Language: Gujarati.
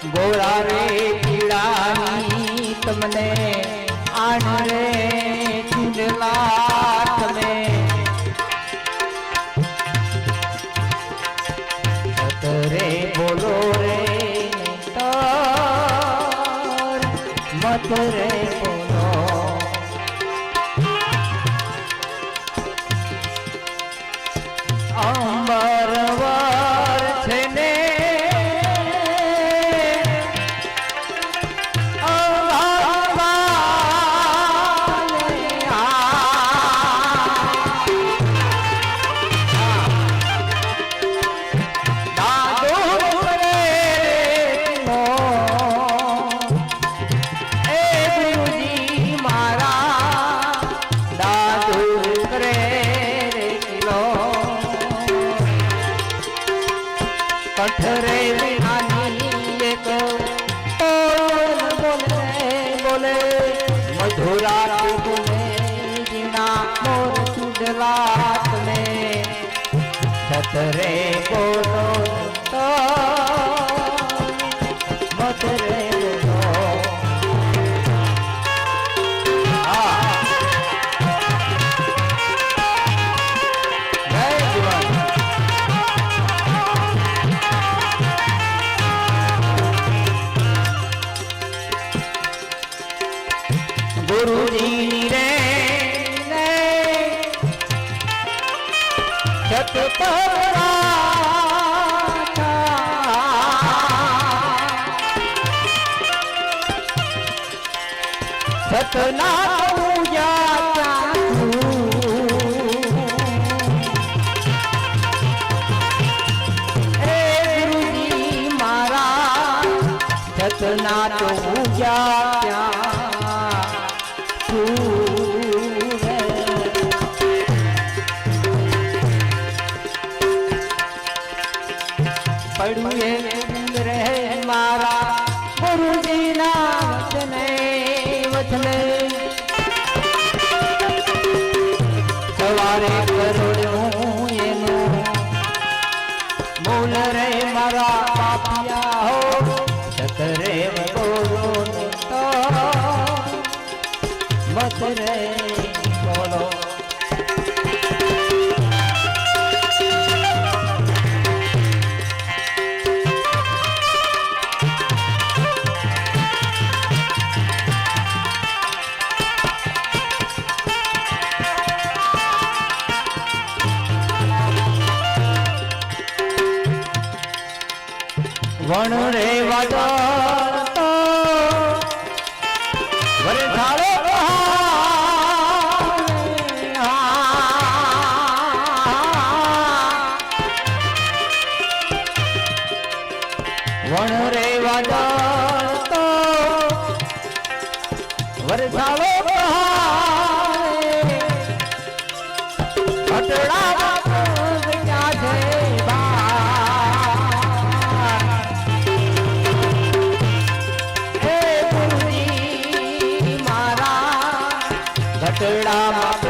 ગોરા રે પીડાની તમને આણરે તમે સતરે બોલો રે મત રે બોલો કઠરે વિનાની એક બોલ બોલે મધુરા બોલે જીણા મોર સુડલા તમે સતરે બોલો મધુરે સતના સતના તો પૂજા ત્યાં. પડ્યું એ રે મારા ગુરુજીના વચને વચને સવારે કરોડું એનું મૂલ રે મારા પાપિયા હો સતરે બોલો તો મત રે વણ રે વાદળ તો વરસાડો વણ રે વાદળ તો રસડામાં